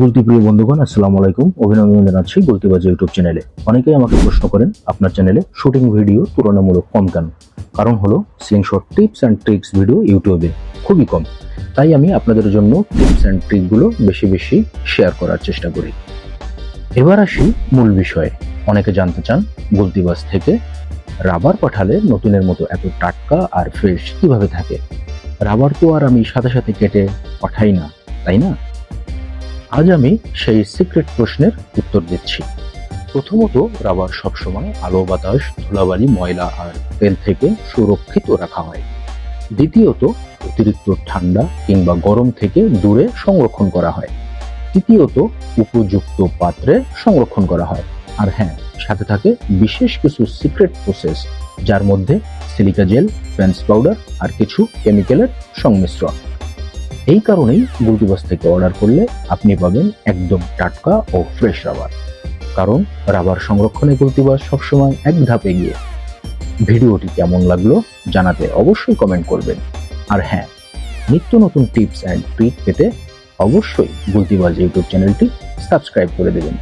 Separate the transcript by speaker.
Speaker 1: গুলতি প্রিয় বন্ধুগণ আসসালামু আলাইকুম অভিনন্দন জানাচ্ছি গুলতিবাজ ইউটিউব চ্যানেলে অনেকেই আমাকে প্রশ্ন করেন, আপনার চ্যানেলে শুটিং ভিডিও তুলনামূলক কম কেন? কারণ হলো টিপস অ্যান্ড ট্রিক্স ভিডিও ইউটিউবে খুবই কম। তাই আমি আপনাদের জন্য টিপস অ্যান্ড ট্রিকগুলো বেশি বেশি শেয়ার করার চেষ্টা করি। এবার আসি মূল বিষয়ে। অনেকে জানতে চান গুলতিবাজ থেকে রাবার পাঠালে নতুনের মতো এত টাটকা আর ফ্রেশ কীভাবে থাকে? রাবার তো আর আমি সাথে সাথে কেটে পাঠাই না, তাই না? আজ আমি সেই সিক্রেট প্রশ্নের উত্তর দিচ্ছি। প্রথমত, রাবার সবসময় আলো, বাতাস, ধুলাবালি, ময়লা আর তেল থেকে সুরক্ষিত রাখা হয়। দ্বিতীয়ত, অতিরিক্ত ঠান্ডা কিংবা গরম থেকে দূরে সংরক্ষণ করা হয়। তৃতীয়ত, উপযুক্ত পাত্রে সংরক্ষণ করা হয়। আর হ্যাঁ সাথে থাকে বিশেষ কিছু সিক্রেট প্রসেস যার মধ্যে সিলিকা জেল ফ্যান্স পাউডার আর কিছু কেমিক্যালের সংমিশ্রণ। এই কারণেই গুলটিবাস থেকে অর্ডার করলে আপনি পাবেন একদম টাটকা ও ফ্রেশ রাবার কারণ রাবার সংরক্ষণে গুলতিবাস সবসময় এক ধাপে গিয়ে ভিডিওটি কেমন লাগল জানাতে অবশ্যই কমেন্ট করবেন। আর হ্যাঁ নিত্য নতুন টিপস অ্যান্ড ট্রিক পেতে অবশ্যই গুলতিবাজ ইউটিউব চ্যানেলটি সাবস্ক্রাইব করে দেবেন।